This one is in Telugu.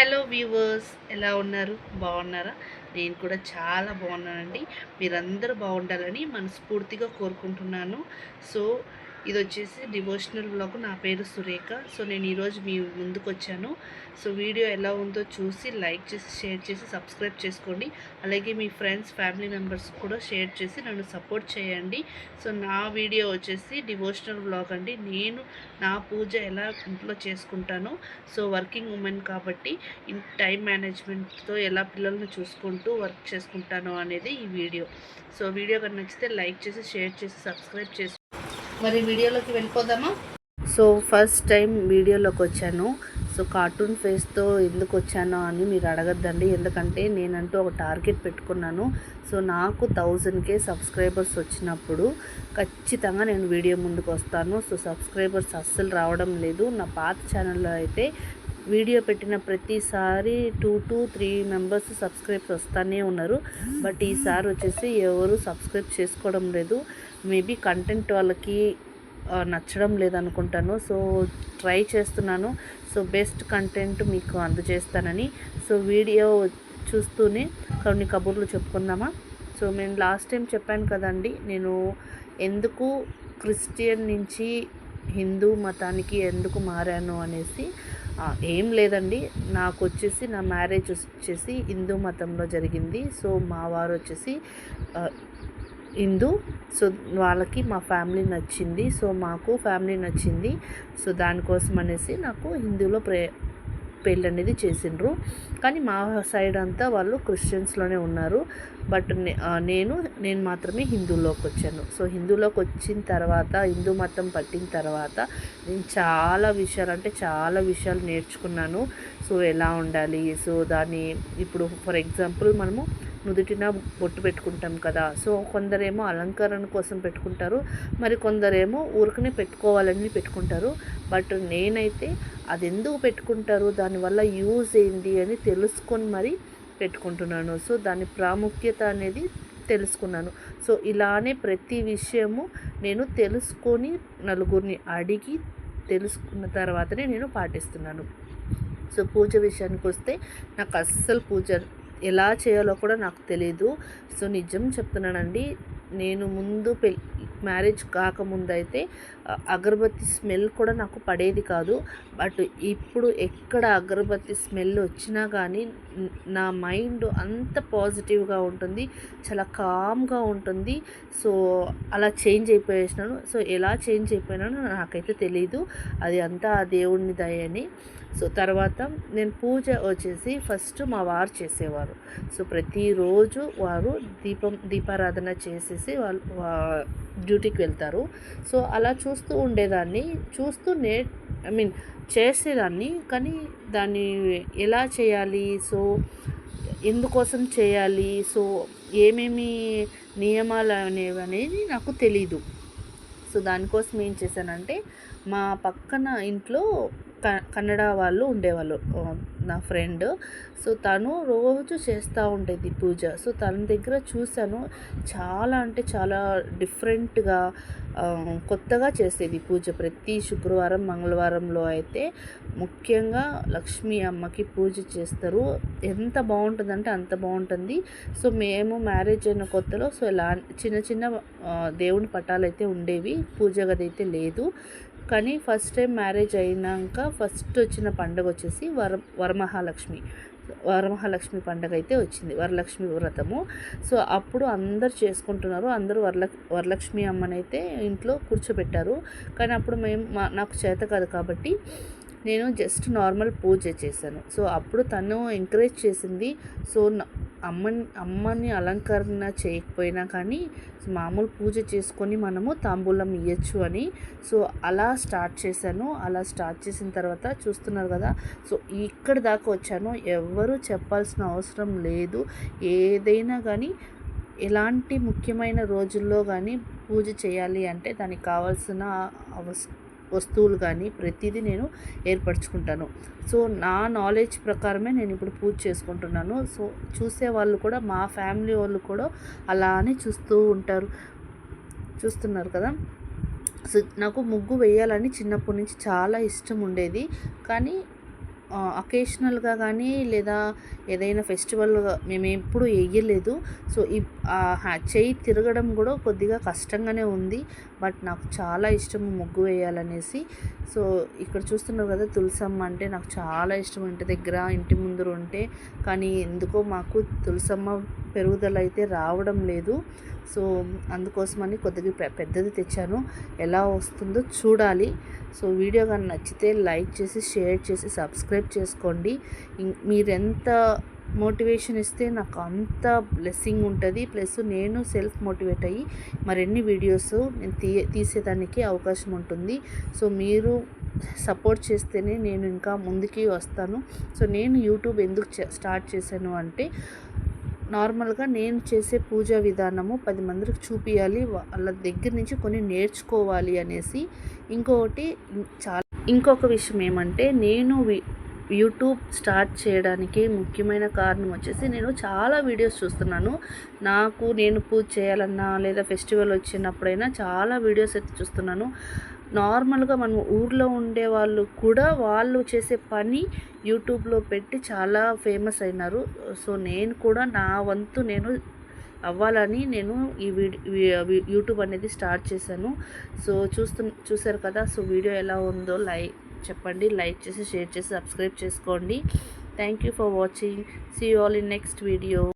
హలో వ్యూవర్స్ ఎలా ఉన్నారు? బాగున్నారా? నేను కూడా చాలా బాగున్నానండి. మీరందరూ బాగుండాలని మనస్ఫూర్తిగా కోరుకుంటున్నాను. సో ఇది వచ్చేసి డివోషనల్ బ్లాగ్. నా పేరు సురేఖ. సో నేను ఈరోజు మీ ముందుకు వచ్చాను సో వీడియో ఎలా ఉందో చూసి లైక్ చేసి షేర్ చేసి సబ్స్క్రైబ్ చేసుకోండి. అలాగే మీ ఫ్రెండ్స్ ఫ్యామిలీ మెంబర్స్ కూడా షేర్ చేసి నన్ను సపోర్ట్ చేయండి. సో నా వీడియో వచ్చేసి డివోషనల్ బ్లాగ్ అండి. నేను నా పూజ ఎలా ఇంట్లో చేసుకుంటానో సో వర్కింగ్ ఉమెన్ కాబట్టి టైం మేనేజ్మెంట్తో ఎలా పిల్లల్ని చూసుకుంటూ వర్క్ చేసుకుంటానో అనేది ఈ వీడియో. సో వీడియో కనుక నచ్చితే లైక్ చేసి షేర్ చేసి సబ్స్క్రైబ్ చేసి మరి వీడియోలోకి వెళ్ళిపోదామా? సో ఫస్ట్ టైం వీడియోలోకి వచ్చాను. సో కార్టూన్ ఫేస్తో ఎందుకు వచ్చానో అని మీరు అడగద్దండి. ఎందుకంటే నేనంటూ ఒక టార్గెట్ పెట్టుకున్నాను. సో నాకు థౌజండ్కే సబ్స్క్రైబర్స్ వచ్చినప్పుడు ఖచ్చితంగా నేను వీడియో ముందుకు వస్తాను. సో సబ్స్క్రైబర్స్ అస్సలు రావడం లేదు. నా పాత ఛానల్లో అయితే వీడియో పెట్టిన ప్రతిసారి two to three members subscribes వస్తూనే ఉన్నారు. బట్ ఈసారి వచ్చేసి ఎవరు సబ్స్క్రైబ్ చేసుకోవడం లేదు. మేబీ కంటెంట్ వాళ్ళకి నచ్చడం లేదనుకుంటాను. సో ట్రై చేస్తున్నాను. సో బెస్ట్ కంటెంట్ మీకు అందజేస్తానని. సో వీడియో చూస్తూనే కొన్ని కబుర్లు చెప్పుకుందామా? సో నేను లాస్ట్ టైం చెప్పాను కదండి నేను ఎందుకు క్రిస్టియన్ నుంచి హిందూ మతానికి ఎందుకు మారాను అనేసి. ఏం లేదండి. నాకు వచ్చేసి నా మ్యారేజ్ వచ్చేసి హిందూ మతంలో జరిగింది. సో మా వారు వచ్చేసి హిందూ. సో వాళ్ళకి మా ఫ్యామిలీ నచ్చింది. సో మాకు ఫ్యామిలీ నచ్చింది. సో దానికోసం అనేసి నాకు హిందూలో ప్రే పెళ్ళి అనేది చేసిండ్రు. కానీ మా సైడ్ అంతా వాళ్ళు క్రిస్టియన్స్లోనే ఉన్నారు. బట్ నే- నేను నేను మాత్రమే హిందూలోకి వచ్చాను. సో హిందూలోకి వచ్చిన తర్వాత హిందూ మతం పట్టిన తర్వాత నేను చాలా విషయాలు అంటే చాలా విషయాలు నేర్చుకున్నాను. సో ఎలా ఉండాలి? సో దాన్ని ఇప్పుడు ఫర్ ఎగ్జాంపుల్ మనము నుదుటిన బొట్టు పెట్టుకుంటాం కదా. సో కొందరేమో అలంకరణ కోసం పెట్టుకుంటారు. మరి కొందరేమో ఊరికనే పెట్టుకోవాలని పెట్టుకుంటారు. బట్ నేనైతే అది ఎందుకు పెట్టుకుంటారు దానివల్ల యూజ్ ఏంటి అని తెలుసుకొని మరి పెట్టుకుంటున్నాను. సో దాని ప్రాముఖ్యత అనేది తెలుసుకున్నాను. సో ఇలానే ప్రతి విషయము నేను తెలుసుకొని నలుగురిని అడిగి తెలుసుకున్న తర్వాతనే నేను పాటిస్తున్నాను. సో పూజ విషయానికి వస్తే నాకు అస్సలు పూజ ఎలా చేయాలో కూడా నాకు తెలియదు సో నిజం చెప్తున్నానండి. నేను ముందు పె మ్యారేజ్ కాకముందు అయితే అగరబత్తి స్మెల్ కూడా నాకు పడేది కాదు. బట్ ఇప్పుడు ఎక్కడ అగరబత్తి స్మెల్ వచ్చినా కానీ నా మైండ్ అంత పాజిటివ్గా ఉంటుంది. చాలా కామ్గా ఉంటుంది. సో అలా చేంజ్ అయిపోయేసినాను. సో ఎలా చేంజ్ అయిపోయినానో నాకైతే తెలియదు అది అంతా ఆ దేవుడిని దయని. సో తర్వాత నేను పూజ వచ్చేసి ఫస్ట్ మా వారు చేసేవారు. సో ప్రతిరోజు వారు దీపం దీపారాధన చేసేసి వాళ్ళు డ్యూటీకి వెళ్తారు. సో అలా చూస్తూ ఉండేదాన్ని చూస్తూ నే ఐ మీన్ చేసేదాన్ని కానీ దాన్ని ఎలా చేయాలి? సో ఎందుకోసం చేయాలి? సో ఏమేమి నియమాలు అనేవి అనేది నాకు తెలీదు. సో దానికోసం ఏం చేశానంటే మా పక్కన ఇంట్లో కన్నడ వాళ్ళు ఉండేవాళ్ళు నా ఫ్రెండ్. సో తను రోజు చేస్తూ ఉండేది పూజ. సో తన దగ్గర చూశాను. చాలా అంటే చాలా డిఫరెంట్గా కొత్తగా చేసేది పూజ. ప్రతి శుక్రవారం మంగళవారంలో అయితే ముఖ్యంగా లక్ష్మీ అమ్మకి పూజ చేస్తారు. ఎంత బాగుంటుందంటే అంత బాగుంటుంది. సో మేము మ్యారేజ్ అయిన కొత్తలో సో ఇలా చిన్న చిన్న దేవుని పటాలు అయితే ఉండేవి. పూజ గది అయితే లేదు. కానీ ఫస్ట్ టైం మ్యారేజ్ అయినాక ఫస్ట్ వచ్చిన పండుగ వచ్చేసి వర వరమహాలక్ష్మి. వరమహాలక్ష్మి పండుగ అయితే వచ్చింది వరలక్ష్మి వ్రతము. సో అప్పుడు అందరు చేసుకుంటున్నారు అందరూ వరల వరలక్ష్మి అమ్మనైతే ఇంట్లో కూర్చోబెట్టారు. కానీ అప్పుడు మేము మా నాకు చేత కాదు కాబట్టి నేను జస్ట్ నార్మల్ పూజ చేశాను. సో అప్పుడు తను ఎంకరేజ్ చేసింది సో అమ్మని అమ్మని అలంకరణ చేయకపోయినా కానీ మామూలు పూజ చేసుకొని మనము తాంబూలం ఇవ్వచ్చు అని. సో అలా స్టార్ట్ చేశాను. అలా స్టార్ట్ చేసిన తర్వాత చూస్తున్నారు కదా సో ఇక్కడ దాకా వచ్చాను. ఎవరు చెప్పాల్సిన అవసరం లేదు. ఏదైనా కానీ ఎలాంటి ముఖ్యమైన రోజుల్లో కానీ పూజ చేయాలి అంటే దానికి కావాల్సిన అవస్ వస్తువులు కానీ ప్రతిదీ నేను ఏర్పరచుకుంటాను. సో నా నాలెడ్జ్ ప్రకారమే నేను ఇప్పుడు పూజ చేసుకుంటున్నాను. సో చూసే వాళ్ళు కూడా మా ఫ్యామిలీ వాళ్ళు కూడా అలానే చూస్తూ ఉంటారు. చూస్తున్నారు కదా? సో నాకు ముగ్గు వేయాలని చిన్నప్పటి నుంచి చాలా ఇష్టం ఉండేది. కానీ అకేషనల్గా కానీ లేదా ఏదైనా ఫెస్టివల్ మేము ఎప్పుడు వేయలేదు సో ఈ చెయ్యి తిరగడం కూడా కొద్దిగా కష్టంగానే ఉంది. బట్ నాకు చాలా ఇష్టం ముగ్గు వేయాలనేసి. సో ఇక్కడ చూస్తున్నారు కదా తులసమ్మ అంటే నాకు చాలా ఇష్టం. ఇంటి దగ్గర ఇంటి ముందర ఉంటే. కానీ ఎందుకో మాకు తులసమ్మ పెరుగుదల అయితే రావడం లేదు. సో అందుకోసమని కొద్దిగా పెద్దది తెచ్చాను. ఎలా వస్తుందో చూడాలి. సో వీడియో కానీ నచ్చితే లైక్ చేసి షేర్ చేసి సబ్స్క్రైబ్ చేసుకోండి. మీరు మీరెంత మోటివేషన్ ఇస్తే నాకు అంత బ్లెస్సింగ్ ఉంటుంది. ప్లస్ నేను సెల్ఫ్ మోటివేట్ అయ్యి మరిన్ని వీడియోస్ నేను తీ తీసేదానికి అవకాశం ఉంటుంది. సో మీరు సపోర్ట్ చేస్తేనే నేను ఇంకా ముందుకి వస్తాను. సో నేను యూట్యూబ్ ఎందుకు చే- స్టార్ట్ చేశాను అంటే నార్మల్గా నేను చేసే పూజా విధానము పది మందికి చూపించాలి వాళ్ళ దగ్గర నుంచి కొన్ని నేర్చుకోవాలి అనేసి. ఇంకొకటి చాలా ఇంకొక విషయం ఏమంటే నేను యూట్యూబ్ స్టార్ట్ చేయడానికి ముఖ్యమైన కారణం వచ్చేసి నేను చాలా వీడియోస్ చూస్తున్నాను. నాకు నేను పూజ చేయాలన్నా లేదా ఫెస్టివల్ వచ్చినప్పుడైనా చాలా వీడియోస్ అయితే చూస్తున్నాను. నార్మల్గా మనం ఊర్లో ఉండే వాళ్ళు కూడా వాళ్ళు చేసే పని యూట్యూబ్లో పెట్టి చాలా ఫేమస్ అయినారు. సో నేను కూడా నా వంతు నేను అవ్వాలని నేను ఈ వీడియో యూట్యూబ్ అనేది స్టార్ట్ చేశాను. సో చూస్తు చూసారు కదా సో వీడియో ఎలా ఉందో లైక్ చెప్పండి లైక్ చేసి షేర్ చేసి సబ్స్క్రైబ్ చేసుకోండి. Thank you for watching see all in next video